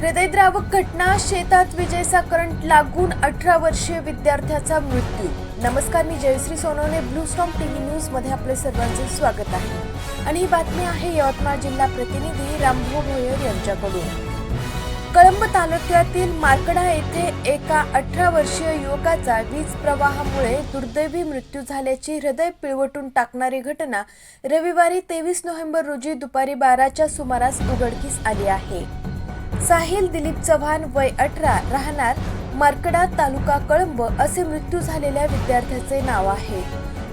हृदयद्रावक घटना शेतात विजेचा करंट लागून अठरा वर्षीय विद्यार्थ्याचा मृत्यू. नमस्कार मी Jayashree Sonawane blue storm TV न्यूजमध्ये आपले सर्वांचे स्वागत आहे. आणि ही बातमी आहे यवतमाळ जिल्हा प्रतिनिधी रामभाऊ भोयर यांच्याकडून. कळंब तालुक्यातील मार्कडा येथे एका अठरा वर्षीय युवकाचा वीज प्रवाहामुळे दुर्दैवी मृत्यू झाल्याची हृदय पिळवटून टाकणारी घटना रविवारी तेवीस नोव्हेंबर रोजी दुपारी बाराच्या सुमारास उघडकीस आली आहे. साहिल दिलीप चव्हाण वय अठरा राहणार मार्कडा तालुका कळंब असे मृत्यू झालेल्या विद्यार्थ्याचे नाव आहे.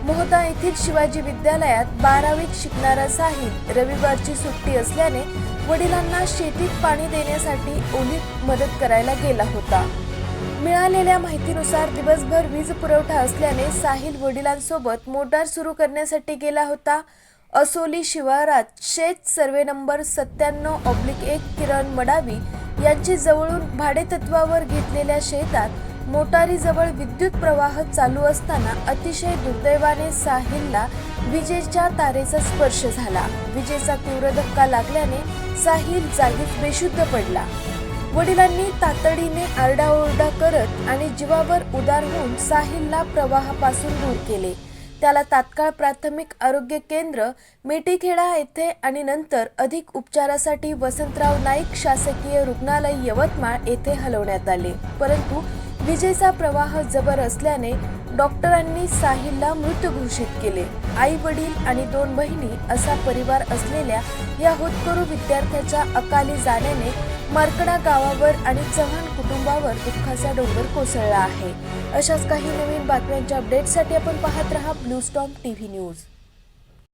मोहता येथील शिवाजी विद्यालयात बारावीत शिकणारा साहिल रविवारची सुट्टी असल्याने वडिलांना शेतीत पाणी देण्यासाठी ओलीत मदत करायला गेला होता. मिळालेल्या माहितीनुसार दिवसभर वीज पुरवठा असल्याने साहिल वडिलांसोबत मोटार सुरू करण्यासाठी गेला होता. असोली शिवारात शेत सर्वे नंबर सत्त्याण्णव ऑब्लिक एक किरण मडावी यांची जवळून भाडेतत्वावर घेतलेल्या शेतात मोटारीजवळ विद्युत प्रवाह चालू असताना अतिशय दुर्दैवाने साहिलला विजेच्या तारेचा स्पर्श झाला. विजेचा तीव्र धक्का लागल्याने साहिल जागीच बेशुद्ध पडला. वडिलांनी तातडीने आरडाओरडा करत आणि जीवावर उदार होऊन साहिलला प्रवाहापासून दूर केले. त्याला तात्काळ प्राथमिक आरोग्य केंद्र मेटीखेडा येथे आणि नंतर अधिक उपचारासाठी वसंतराव नाईक शासकीय रुग्णालय यवतमाळ येथे हलवण्यात आले. परंतु विजेचा प्रवाह जबर असल्याने डॉक्टरांनी साहिलला मृत घोषित केले. आई वडील आणि दोन बहिणी असा परिवार असलेल्या या होतकरू विद्यार्थ्याच्या अकाली जाण्याने मार्कडा गावावर आणि चव्हाण कुटुंबावर दुःखाचा डोंगर कोसळला आहे. अशाच काही नवीन बातम्यांच्या अपडेटसाठी आपण पाहत रहा ब्लू स्टॉम टीव्ही न्यूज